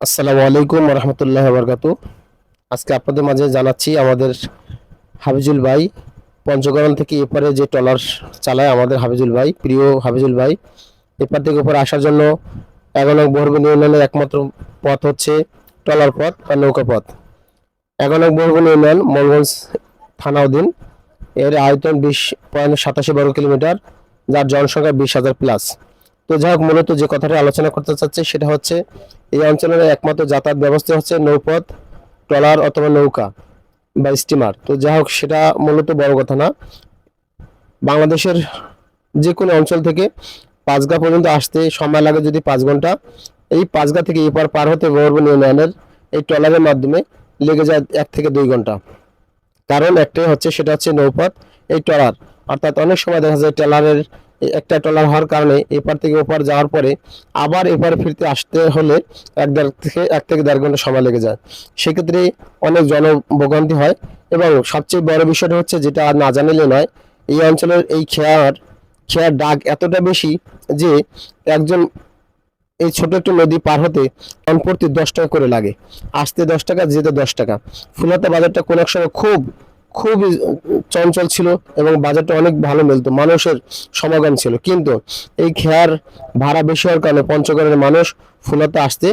আসসালামু আলাইকুম রহমতুল্লাহ বরকাত আজকে আপনাদের মাঝে জানাচ্ছি আমাদের হাফিজুল ভাই পঞ্চগড়াল থেকে এপারে যে ট্রলার চালায় আমাদের হাফিজুল ভাই, প্রিয় হাফিজুল ভাই। এপার থেকে ওপরে আসার জন্য এগারো বহরগুন ইউনিয়নের একমাত্র পথ হচ্ছে ট্রলার পথ বা নৌকা পথ। এগারো বহরগুন ইউনিয়ন মোলগঞ্জ থানা অধীন। এর আয়তন বিশ পয়েন্ট সাতাশি বর্গ কিলোমিটার, যার জনসংখ্যা বিশ হাজার প্লাস। তো যাই হোক, মূলত যে কথাটা আলোচনা করতে চাচ্ছি সেটা হচ্ছে, এই অঞ্চলের একমাত্র যাতায়াত ব্যবস্থা হচ্ছে নৌপথ, ট্রলার অথবা নৌকা বা স্টিমার। তো যাই হোক, সেটা মূলত বড় কথা না। বাংলাদেশের যে কোনো অঞ্চল থেকে পাঁচগা পর্যন্ত আসতে সময় লাগে যদি পাঁচ ঘণ্টা। এই পাঁচগা থেকে এপার পার হতে গৌরবন ইউনিয়নের এই ট্রলারের মাধ্যমে লেগে যায় এক থেকে দুই ঘণ্টা। কারণ একটাই হচ্ছে, সেটা হচ্ছে নৌপথ, এই ট্রলার। অর্থাৎ অনেক সময় দেখা যায় ট্রলারের একটা ট্রলার হওয়ার কারণে এপার থেকে ওপার যাওয়ার পরে আবার এপারে ফিরতে আসতে হলে এক দেড় থেকে, এক থেকে দেড় ঘণ্টা সময় লেগে যায়। সেক্ষেত্রে অনেক জনভোগান্তি হয় এবং সবচেয়ে বড় বিষয়টা হচ্ছে যেটা না জানিলে নয়, এই অঞ্চলের এই খেয়ার খেয়ার ডাক এতটা বেশি যে একজন এই ছোট একটু নদী পার হতে প্রতি দশ টাকা করে লাগে। আসতে দশ টাকা, যেতে দশ টাকা। ফুলাতা বাজারটা কোনো এক সময় খুব খুব চঞ্চল ছিল এবং বাজারটা অনেক ভালো মিলতো, মানুষের সমাগম ছিল। কিন্তু এই খেয়ার ভাড়া বেশি হওয়ার কারণে পঞ্চগড়ের মানুষ ফুলাতে আসতে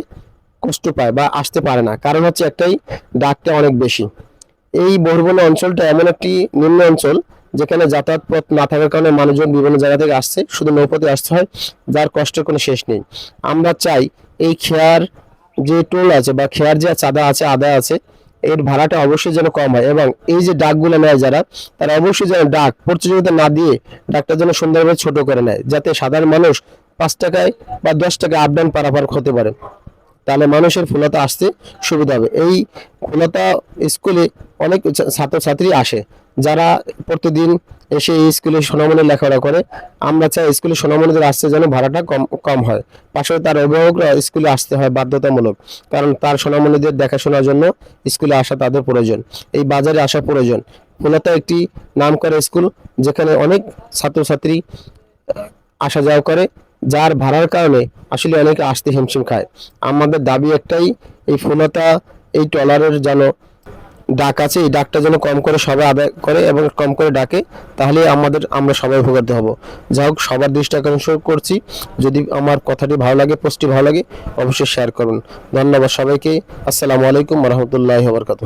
কষ্ট পায় বা আসতে পারে না। কারণ হচ্ছে একটাই, ডাকটা অনেক বেশি। এই বরবনা অঞ্চলটা এমন একটি নিম্ন অঞ্চল যেখানে যাতায়াত পথ না থাকার কারণে মানুষজন বিভিন্ন জায়গা থেকে আসছে, শুধু নৌপথে আসতে হয়, যার কষ্টের কোনো শেষ নেই। আমরা চাই এই খেয়ার যে টোল আছে বা খেয়ার যে চাঁদা আছে আদা আছে এর ভাড়াটা অবশ্যই যেন কম হয়। এবং এই যে ডাকগুলো নেয় যারা, তারা অবশ্যই যেন ডাক প্রতিযোগিতা না দিয়ে ডাকটা যেন সুন্দরভাবে ছোট করে নেয়, যাতে সাধারণ মানুষ পাঁচ টাকায় বা দশ টাকায় আপ ডাউন পারাপার হতে পারে। তাহলে মানুষের ফুলতা আসতে সুবিধা হবে। এই ফুলতা স্কুলে অনেক ছাত্রছাত্রী আসে, যারা প্রতিদিন এসে এই স্কুলে সোনামণি লেখাপড়া করে। আমরা চাই স্কুলে সোনামণিদের আসতে যেন ভাড়াটা কম কম হয়। পাশাপাশি তার অভিভাবকরা স্কুলে আসতে হয় বাধ্যতামূলক, কারণ তার সোনামণিদের দেখাশোনার জন্য স্কুলে আসা তাদের প্রয়োজন। এই বাজারে আসা প্রয়োজন। ফুলতা একটি নাম করা স্কুল যেখানে অনেক ছাত্রছাত্রী আসা যাওয়া করে, যার ভাড়ার কারণে আসলে অনেকে আসতে হিমশিম খায়। আমাদের দাবি একটাই, এই ফুলতা এই ট্রলারের যেন ডাক আছে, এই ডাকটা যেন কম করে সবাই আদায় করে এবং কম করে ডাকে, তাহলে আমাদের, আমরা সবাই উপকৃত হব। যাই হোক, সবার দৃষ্টি আকর্ষণ করছি। যদি আমার কথাটি ভালো লাগে, পোস্টটি ভালো লাগে, অবশ্যই শেয়ার করুন। ধন্যবাদ সবাইকে। আসসালামু আলাইকুম রহমতুল্লাহ বরকাত